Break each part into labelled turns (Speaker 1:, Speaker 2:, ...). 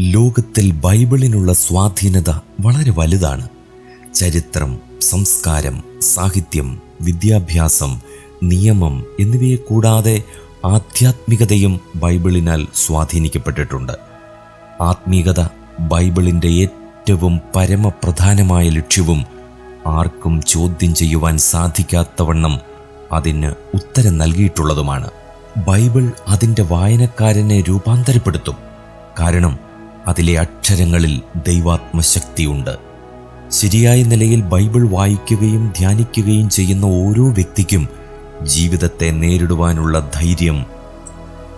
Speaker 1: ലോകത്തിൽ ബൈബിളിനുള്ള സ്വാധീനത വളരെ വലുതാണ്. ചരിത്രം സംസ്കാരം സാഹിത്യം വിദ്യാഭ്യാസം നിയമം എന്നിവയെ കൂടാതെ ആധ്യാത്മികതയും ബൈബിളിനാൽ സ്വാധീനിക്കപ്പെട്ടിട്ടുണ്ട്. ആത്മീകത ബൈബിളിന്റെ ഏറ്റവും പരമപ്രധാനമായ ലക്ഷ്യവും ആർക്കും ചോദ്യം ചെയ്യുവാൻ സാധിക്കാത്തവണ്ണം അതിന് ഉത്തരം നൽകിയിട്ടുള്ളതുമാണ്. ബൈബിൾ അതിന്റെ വായനക്കാരനെ രൂപാന്തരപ്പെടുത്തും. കാരണം അതിലെ അക്ഷരങ്ങളിൽ ദൈവാത്മശക്തിയുണ്ട്. ശരിയായ നിലയിൽ ബൈബിൾ വായിക്കുകയും ധ്യാനിക്കുകയും ചെയ്യുന്ന ഓരോ വ്യക്തിക്കും ജീവിതത്തെ നേരിടുവാനുള്ള ധൈര്യം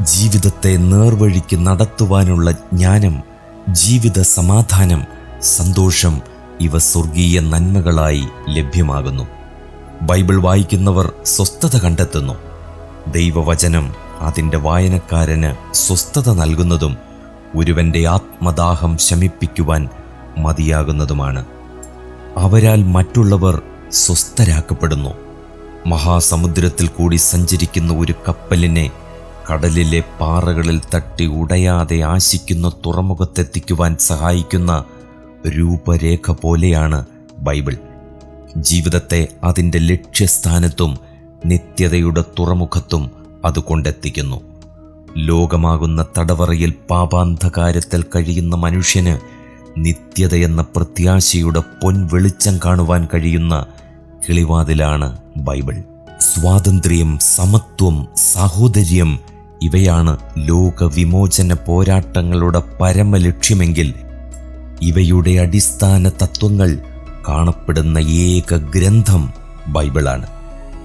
Speaker 1: ജീവിതത്തെ നേർവഴിക്ക് നടത്തുവാനുള്ള ജ്ഞാനം ജീവിത സമാധാനം സന്തോഷം ഇവ സ്വർഗീയ നന്മകളായി ലഭ്യമാകുന്നു. ബൈബിൾ വായിക്കുന്നവർ സ്വസ്ഥത കണ്ടെത്തുന്നു. ദൈവവചനം അതിന്റെ വായനക്കാരന് സ്വസ്ഥത നൽകുന്നതും ഒരുവന്റെ ആത്മദാഹം ശമിപ്പിക്കുവാൻ മതിയാകുന്നതുമാണ്. അവരാൽ മറ്റുള്ളവർ സ്വസ്ഥരാക്കപ്പെടുന്നു. മഹാസമുദ്രത്തിൽ കൂടി സഞ്ചരിക്കുന്ന ഒരു കപ്പലിനെ കടലിലെ പാറകളിൽ തട്ടി ഉടയാതെ ആശിക്കുന്ന തുറമുഖത്തെത്തിക്കുവാൻ സഹായിക്കുന്ന രൂപരേഖ പോലെയാണ് ബൈബിൾ. ജീവിതത്തെ അതിന്റെ ലക്ഷ്യസ്ഥാനത്തും നിത്യതയുടെ തുറമുഖത്തും അത് കൊണ്ടെത്തിക്കുന്നു ലോകമാകുന്ന തടവറയിൽ പാപാന്ധകാരത്തിൽ കഴിയുന്ന മനുഷ്യന് നിത്യതയെന്ന പ്രത്യാശയുടെ പൊൻവെളിച്ചം കാണുവാൻ കഴിയുന്ന കിളിവാതിലാണ് ബൈബിൾ. സ്വാതന്ത്ര്യം സമത്വം സാഹോദര്യം ഇവയാണ് ലോകവിമോചന പോരാട്ടങ്ങളുടെ പരമലക്ഷ്യമെങ്കിൽ ഇവയുടെ അടിസ്ഥാന തത്വങ്ങൾ കാണപ്പെടുന്ന ഏക ഗ്രന്ഥം ബൈബിളാണ്.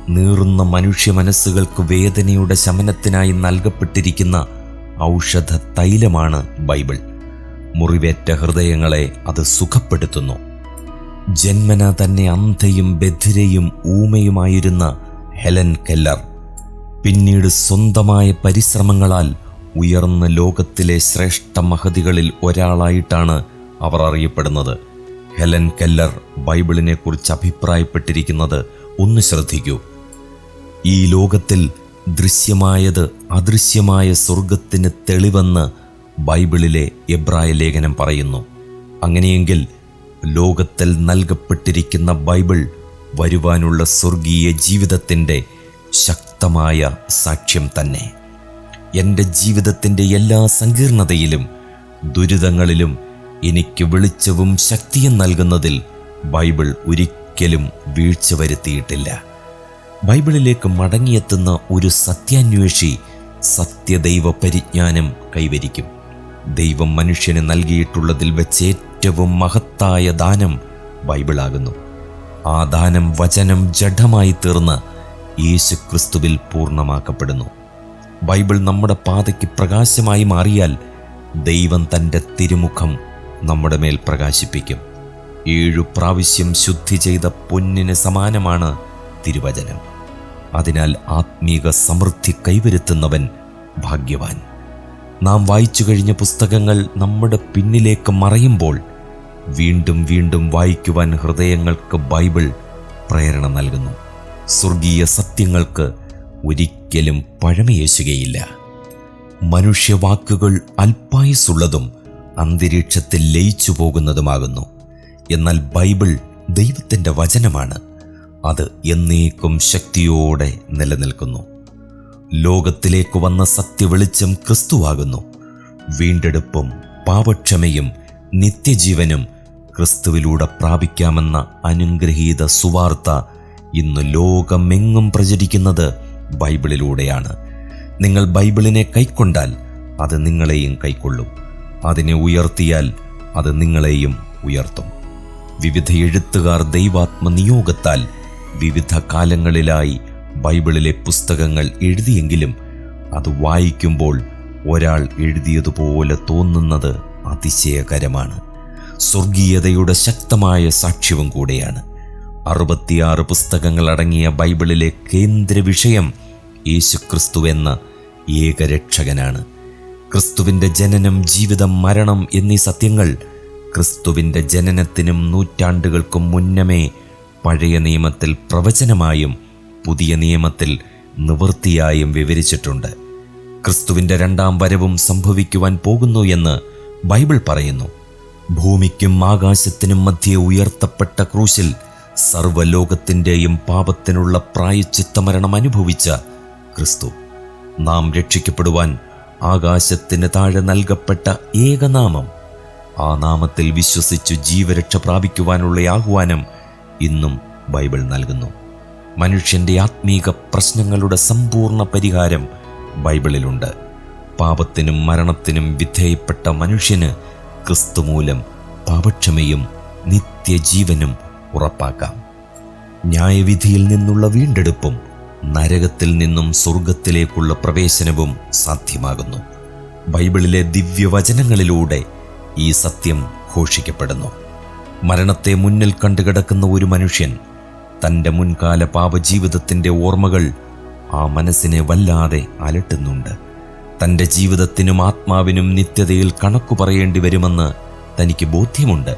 Speaker 1: നീറുന്ന മനുഷ്യ മനസ്സുകൾക്ക് വേദനയുടെ ശമനത്തിനായി നൽകപ്പെട്ടിരിക്കുന്ന ഔഷധ തൈലമാണ് ബൈബിൾ. മുറിവേറ്റ ഹൃദയങ്ങളെ അത് സുഖപ്പെടുത്തുന്നു. ജന്മന തന്നെ അന്ധയും ബധിരയും ഊമയുമായിരുന്ന ഹെലൻ കെല്ലർ പിന്നീട് സ്വന്തമായ പരിശ്രമങ്ങളാൽ ഉയർന്ന ലോകത്തിലെ ശ്രേഷ്ഠ മഹതികളിൽ ഒരാളായിട്ടാണ് അവർ അറിയപ്പെടുന്നത്. ഹെലൻ കെല്ലർ ബൈബിളിനെക്കുറിച്ച് അഭിപ്രായപ്പെട്ടിരിക്കുന്നത് ഒന്ന് ശ്രദ്ധിക്കൂ. ഈ ലോകത്തിൽ ദൃശ്യമായത് അദൃശ്യമായ സ്വർഗത്തിന് തെളിവെന്ന് ബൈബിളിലെ എബ്രായ ലേഖനം പറയുന്നു. അങ്ങനെയെങ്കിൽ ലോകത്തിൽ നൽകപ്പെട്ടിരിക്കുന്ന ബൈബിൾ വരുവാനുള്ള സ്വർഗീയ ജീവിതത്തിന്റെ ശക്തമായ സാക്ഷ്യം തന്നെ. എന്റെ ജീവിതത്തിന്റെ എല്ലാ സങ്കീർണതയിലും ദുരിതങ്ങളിലും എനിക്ക് വെളിച്ചവും ശക്തിയും നൽകുന്നതിൽ ബൈബിൾ ഒരിക്കലും വീഴ്ച വരുത്തിയിട്ടില്ല. ബൈബിളിലേക്ക് മടങ്ങിയെത്തുന്ന ഒരു സത്യാന്വേഷി സത്യദൈവ പരിജ്ഞാനം കൈവരിക്കും. ദൈവം മനുഷ്യന് നൽകിയിട്ടുള്ളതിൽ വെച്ച് ഏറ്റവും മഹത്തായ ദാനം ബൈബിളാകുന്നു. ആ ദാനം വചനം ജഡമായി തീർന്ന് യേശു ക്രിസ്തുവിൽ പൂർണമാക്കപ്പെടുന്നു. ബൈബിൾ നമ്മുടെ പാതയ്ക്ക് പ്രകാശമായി മാറിയാൽ ദൈവം തന്റെ തിരുമുഖം നമ്മുടെ മേൽ പ്രകാശിപ്പിക്കും. ഏഴു പ്രാവശ്യം ശുദ്ധി ചെയ്ത പൊന്നിന് സമാനമാണ് തിരുവചനം. അതിനാൽ ആത്മീക സമൃദ്ധി കൈവരുത്തുന്നവൻ ഭാഗ്യവാൻ. നാം വായിച്ചു കഴിഞ്ഞ പുസ്തകങ്ങൾ നമ്മുടെ പിന്നിലേക്ക് മറയുമ്പോൾ വീണ്ടും വീണ്ടും വായിക്കുവാൻ ഹൃദയങ്ങൾക്ക് ബൈബിൾ പ്രേരണ നൽകുന്നു. സ്വർഗീയ സത്യങ്ങൾക്ക് ഒരിക്കലും പഴമയേശുകയില്ല. മനുഷ്യവാക്കുകൾ അല്പായുസുള്ളതും അന്തരീക്ഷത്തിൽ ലയിച്ചു പോകുന്നതുമാകുന്നു എന്നാൽ ബൈബിൾ ദൈവത്തിന്റെ വചനമാണ്. അത് എന്നേക്കും ശക്തിയോടെ നിലനിൽക്കുന്നു. ലോകത്തിലേക്ക് വന്ന സത്യവെളിച്ചം ക്രിസ്തുവാകുന്നു. വീണ്ടെടുപ്പും പാപക്ഷമയും നിത്യജീവനും ക്രിസ്തുവിലൂടെ പ്രാപിക്കാമെന്ന അനുഗ്രഹീത സുവാർത്ത ഇന്ന് ലോകമെങ്ങും പ്രചരിക്കുന്നത് ബൈബിളിലൂടെയാണ്. നിങ്ങൾ ബൈബിളിനെ കൈക്കൊണ്ടാൽ അത് നിങ്ങളെയും കൈക്കൊള്ളും. അതിനെ ഉയർത്തിയാൽ അത് നിങ്ങളെയും ഉയർത്തും. വിവിധ എഴുത്തുകാർ ദൈവാത്മ നിയോഗത്താൽ വിവിധ കാലങ്ങളിലായി ബൈബിളിലെ പുസ്തകങ്ങൾ എഴുതിയെങ്കിലും അത് വായിക്കുമ്പോൾ ഒരാൾ എഴുതിയതുപോലെ തോന്നുന്നത് അതിശയകരമാണ്. സ്വർഗീയതയുടെ ശക്തമായ സാക്ഷ്യവും കൂടെയാണ്. അറുപത്തിയാറ് പുസ്തകങ്ങൾ അടങ്ങിയ ബൈബിളിലെ കേന്ദ്ര വിഷയം യേശുക്രിസ്തു എന്ന ഏകരക്ഷകനാണ് ക്രിസ്തുവിന്റെ ജനനം ജീവിതം മരണം എന്നീ സത്യങ്ങൾ ക്രിസ്തുവിന്റെ ജനനത്തിനും നൂറ്റാണ്ടുകൾക്കും മുന്നമേ പഴയ നിയമത്തിൽ പ്രവചനമായും പുതിയ നിയമത്തിൽ നിവൃത്തിയായും വിവരിച്ചിട്ടുണ്ട്. ക്രിസ്തുവിന്റെ രണ്ടാം വരവും സംഭവിക്കുവാൻ പോകുന്നു എന്ന് ബൈബിൾ പറയുന്നു. ഭൂമിക്കും ആകാശത്തിനും മധ്യേ ഉയർത്തപ്പെട്ട ക്രൂശിൽ സർവലോകത്തിന്റെയും പാപത്തിനുള്ള പ്രായച്ചിത്തമരണം അനുഭവിച്ച ക്രിസ്തു. നാം രക്ഷിക്കപ്പെടുവാൻ ആകാശത്തിന് താഴെ നൽകപ്പെട്ട ഏകനാമം. ആ നാമത്തിൽ വിശ്വസിച്ചു ജീവരക്ഷ പ്രാപിക്കുവാനുള്ള ആഹ്വാനം ഇന്നും ബൈബിൾ നൽകുന്നു. മനുഷ്യന്റെ ആത്മീക പ്രശ്നങ്ങളുടെ സമ്പൂർണ പരിഹാരം ബൈബിളിലുണ്ട്. പാപത്തിനും മരണത്തിനും വിധേയപ്പെട്ട മനുഷ്യന് ക്രിസ്തു മൂലം പാപക്ഷമയും നിത്യജീവനും ഉറപ്പാക്കാം. ന്യായവിധിയിൽ നിന്നുള്ള വീണ്ടെടുപ്പും നരകത്തിൽ നിന്നും സ്വർഗത്തിലേക്കുള്ള പ്രവേശനവും സാധ്യമാകുന്നു. ബൈബിളിലെ ദിവ്യവചനങ്ങളിലൂടെ ഈ സത്യം ഘോഷിക്കപ്പെടുന്നു. മരണത്തെ മുന്നിൽ കണ്ടുകിടക്കുന്ന ഒരു മനുഷ്യൻ തന്റെ മുൻകാല പാപജീവിതത്തിന്റെ ഓർമ്മകൾ ആ മനസ്സിനെ വല്ലാതെ അലട്ടുന്നുണ്ട്. തന്റെ ജീവിതത്തിനും ആത്മാവിനും നിത്യതയിൽ കണക്കു പറയേണ്ടി വരുമെന്ന് തനിക്ക് ബോധ്യമുണ്ട്.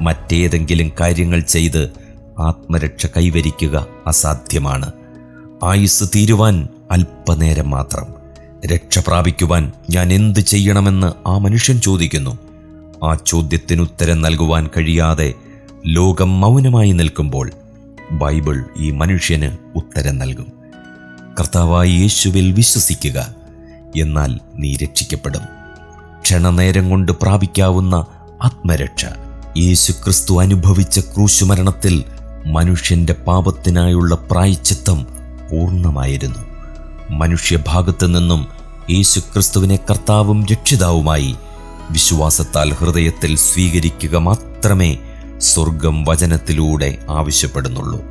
Speaker 1: മറ്റേതെങ്കിലും കാര്യങ്ങൾ ചെയ്ത് ആത്മരക്ഷ കൈവരിക്കുക അസാധ്യമാണ്. ആയുസ് തീരുവാൻ അല്പനേരം മാത്രം. രക്ഷ പ്രാപിക്കുവാൻ ഞാൻ എന്ത് ചെയ്യണമെന്ന് ആ മനുഷ്യൻ ചോദിക്കുന്നു. ആ ചോദ്യത്തിന് ഉത്തരം നൽകുവാൻ കഴിയാതെ ലോകം മൗനമായി നിൽക്കുമ്പോൾ ബൈബിൾ ഈ മനുഷ്യന് ഉത്തരം നൽകും. കർത്താവായി യേശുവിൽ വിശ്വസിക്കുക എന്നാൽ നീ രക്ഷിക്കപ്പെടും. ക്ഷണനേരം കൊണ്ട് പ്രാപിക്കാവുന്ന ആത്മരക്ഷ. യേശു ക്രിസ്തു അനുഭവിച്ച ക്രൂശുമരണത്തിൽ മനുഷ്യന്റെ പാപത്തിനായുള്ള പ്രായച്ചിത്തം പൂർണമായിരുന്നു. മനുഷ്യഭാഗത്തു നിന്നും യേശു ക്രിസ്തുവിനെ കർത്താവും രക്ഷിതാവുമായി വിശ്വാസത്താൽ ഹൃദയത്തിൽ സ്വീകരിക്കുക മാത്രമേ സ്വർഗം വചനത്തിലൂടെ ആവശ്യപ്പെടുന്നുള്ളൂ.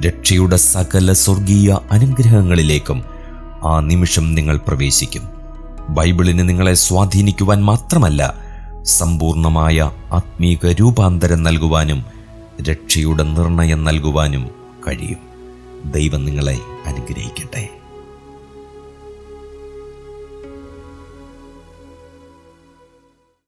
Speaker 1: രക്ഷയുടെ സകല സ്വർഗീയ അനുഗ്രഹങ്ങളിലേക്കും ആ നിമിഷം നിങ്ങൾ പ്രവേശിക്കും. ബൈബിളിന് നിങ്ങളെ സ്വാധീനിക്കുവാൻ മാത്രമല്ല സമ്പൂർണമായ ആത്മീക രൂപാന്തരം നൽകുവാനും രക്ഷയുടെ നിർണയം നൽകുവാനും കഴിയും. ദൈവം നിങ്ങളെ അനുഗ്രഹിക്കട്ടെ.